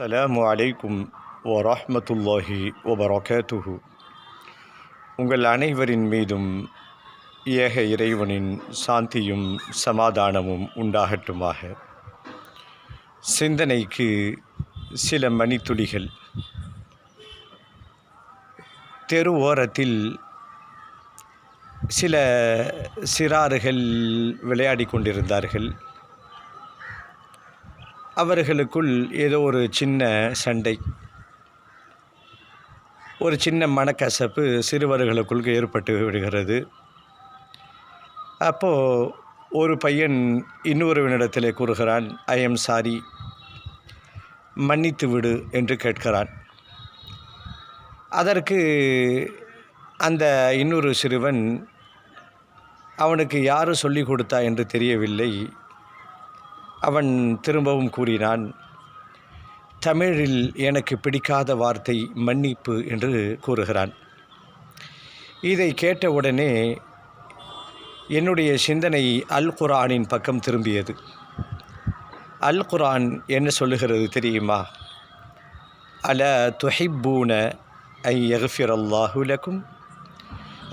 அஸ்ஸலாமு அலைக்கும் வரஹ்மத்துல்லாஹி வபரகாத்துஹு உங்கள் அனைவரின் மீதும் ஏக இறைவனின் சாந்தியும் சமாதானமும் உண்டாகட்டுமாக. சிந்தனைக்கு சில மணித்துளிகள். தெரு ஓரத்தில் சில சிறார்கள் விளையாடி கொண்டிருந்தார்கள். அவர்களுக்குள் ஏதோ ஒரு சின்ன சண்டை. ஒரு சின்ன மனக்கசப்பு சிறுவர்களுக்குள் ஏற்பட்டு விடுகிறது. அப்போது ஒரு பையன் இன்னொருவனிடத்தில் கூறுகிறான் ஐ எம் சாரி மன்னித்து விடு என்று கேட்கிறான். அதற்கு அந்த இன்னொரு சிறுவன் அவனுக்கு யார் சொல்லிக் கொடுத்தா என்று தெரியவில்லை அவன் திரும்பவும் கூறினான் தமிழில் எனக்கு பிடிக்காத வார்த்தை மன்னிப்பு என்று கூறுகிறான். இதை கேட்டவுடனே என்னுடைய சிந்தனை அல் குரானின் பக்கம் திரும்பியது. அல் குரான் என்ன சொல்லுகிறது தெரியுமா? அல துஹிப்பூன ஐ யஃபிர் அல்லாஹுலக்கும்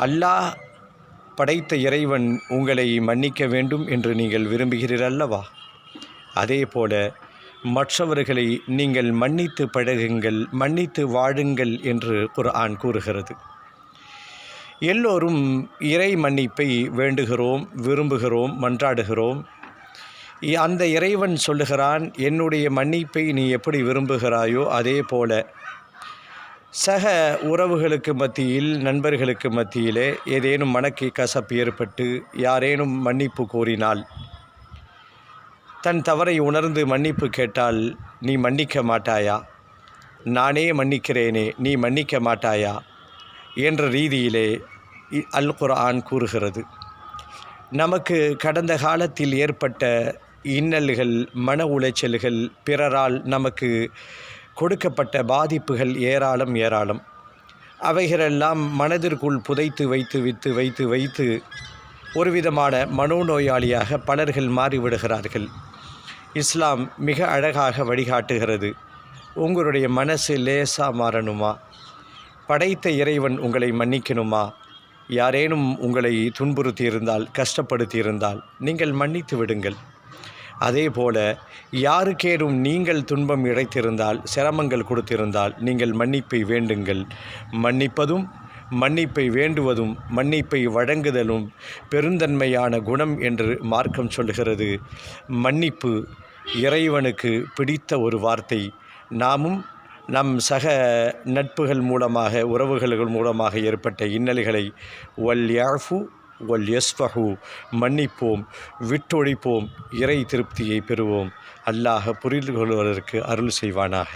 அல்லாஹ் படைத்த இறைவன் உங்களை மன்னிக்க வேண்டும் என்று நீங்கள் விரும்புகிறீர் அல்லவா? அதே போல மற்றவர்களை நீங்கள் மன்னித்து பழகுங்கள் மன்னித்து வாழுங்கள் என்று குர்ஆன் கூறுகிறது. எல்லோரும் இறை மன்னிப்பை வேண்டுகிறோம் விரும்புகிறோம் மன்றாடுகிறோம். அந்த இறைவன் சொல்லுகிறான் என்னுடைய மன்னிப்பை நீ எப்படி விரும்புகிறாயோ அதே போல சக உறவுகளுக்கு மத்தியில் நண்பர்களுக்கு மத்தியிலே ஏதேனும் மனக்கு கசப்பு ஏற்பட்டு யாரேனும் மன்னிப்பு கோரினால் தன் தவறை உணர்ந்து மன்னிப்பு கேட்டால் நீ மன்னிக்க மாட்டாயா? நானே மன்னிக்கிறேனே நீ மன்னிக்க மாட்டாயா? என்ற ரீதியிலே இ- அல் குர்ஆன் கூறுகிறது. நமக்கு கடந்த காலத்தில் ஏற்பட்ட இன்னல்கள் மன உளைச்சல்கள் பிறரால் நமக்கு கொடுக்கப்பட்ட பாதிப்புகள் ஏராளம் ஏராளம். அவைகளெல்லாம் மனதிற்குள் புதைத்து வைத்து வைத்து வைத்து வைத்து ஒரு விதமான மனோநோயாளியாக பலர்கள் மாறிவிடுகிறார்கள். இஸ்லாம் மிக அழகாக வழிகாட்டுகிறது. உங்களுடைய மனசு லேசாக மாறணுமா? படைத்த இறைவன் உங்களை மன்னிக்கணுமா? யாரேனும் உங்களை துன்புறுத்தி இருந்தால் கஷ்டப்படுத்தி இருந்தால் நீங்கள் மன்னித்து விடுங்கள். அதே போல யாருக்கேனும் நீங்கள் துன்பம் இழைத்திருந்தால் சிரமங்கள் கொடுத்திருந்தால் நீங்கள் மன்னிப்பை வேண்டுங்கள். மன்னிப்பதும் மன்னிப்பை வேண்டுவதும் மன்னிப்பை வழங்குதலும் பெருந்தன்மையான குணம் என்று மார்க்கம் சொல்லுகிறது. மன்னிப்பு இறைவனுக்கு பிடித்த ஒரு வார்த்தை. நாமும் நம் சக நட்புகள் மூலமாக உறவுகள் மூலமாக ஏற்பட்ட இன்னல்களை வல் யாஃபு வல் யஸ்ஃபஹு மன்னிப்போம் விட்டொழிப்போம் இறை திருப்தியை பெறுவோம். அல்லாஹ் புரிந்து கொள்வதற்கு அருள் செய்வானாக.